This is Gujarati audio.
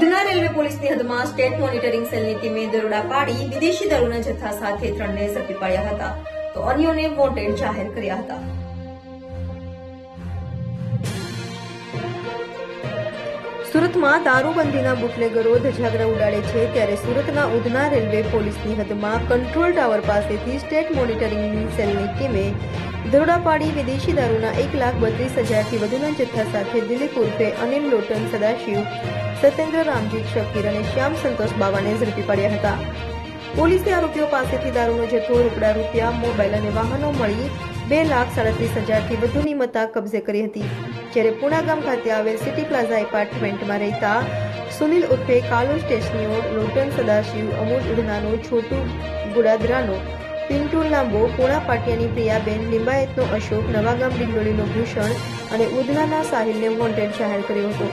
રેલવે પોલીસની હદમાં સ્ટેટ મોનિટરિંગ સેલની ટીમે દરોડા પાડી વિદેશી દારૂના જથ્થા સાથે ત્રણને ઝડપી પાડ્યા હતા. તો અન્યોને વોન્ટેડ જાહેર કર્યા હતા. સુરતમાં દારૂબંધીના બુટલેગરો ધજાગરા ઉડાડે છે ત્યારે સુરતના ઉધના રેલવે પોલીસની હદમાં કંટ્રોલ ટાવર પાસેથી સ્ટેટ મોનિટરિંગની સેલની ટીમે દરોડા પાડી વિદેશી દારૂના એક લાખ બત્રીસ હજારથી વધુના જથ્થા સાથે દિલીપ ઉર્ફે અનિલ લોટન સદાશિવ સત્યેન્દ્ર રામજીત શકીર અને શ્યામ સંતોષ બાવાને ઝડપી પડ્યા હતા. પોલીસે આરોપીઓ પાસેથી દારૂનો જથ્થો, રોકડા, રૂપિયા, મોબાઈલ અને વાહનો મળી બે લાખ સાડત્રીસ હજારથી વધુની મત્તા કબજે કરી હતી. જ્યારે પુણા ગામ ખાતે આવેલ સિટી પ્લાઝા એપાર્ટમેન્ટમાં રહેતા સુનિલ ઉર્ફે કાલુ સ્ટેશનીઓ, લોટન સદાશિવ, અમૂલ ઉડનાનો, છોટુ ગુડાદરાનો પિન્ટુ લાંબો, પુણા પાટિયાની પ્રિયાબેન, લિંબાયતનો અશોક નવાગામ ડિંડોળીનો ભૂષણ અને ઉધનાના સાહિલને વોન્ટેડ જાહેર કર્યો હતો.